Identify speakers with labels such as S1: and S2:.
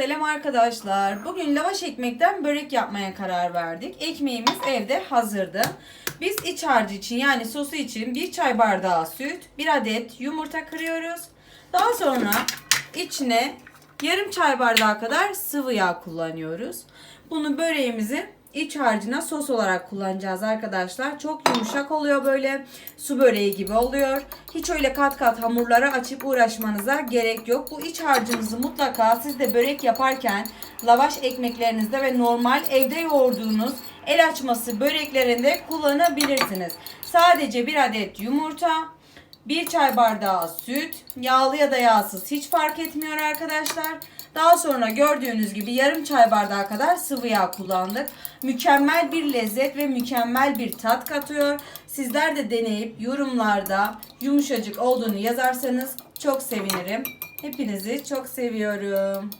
S1: Selam arkadaşlar. Bugün lavaş ekmekten börek yapmaya karar verdik. Ekmeğimiz evde hazırdı. Biz iç harcı için yani sosu için bir çay bardağı süt, bir adet yumurta kırıyoruz. Daha sonra içine yarım çay bardağı kadar sıvı yağ kullanıyoruz. Bunu böreğimizin iç harcına sos olarak kullanacağız arkadaşlar. Çok yumuşak oluyor böyle. Su böreği gibi oluyor. Hiç öyle kat kat hamurları açıp uğraşmanıza gerek yok. Bu iç harcınızı mutlaka siz de börek yaparken lavaş ekmeklerinizde ve normal evde yoğurduğunuz el açması böreklerinde kullanabilirsiniz. Sadece bir adet yumurta, bir çay bardağı süt, yağlı ya da yağsız hiç fark etmiyor arkadaşlar. Daha sonra gördüğünüz gibi yarım çay bardağı kadar sıvı yağ kullandık. Mükemmel bir lezzet ve mükemmel bir tat katıyor. Sizler de deneyip yorumlarda yumuşacık olduğunu yazarsanız çok sevinirim. Hepinizi çok seviyorum.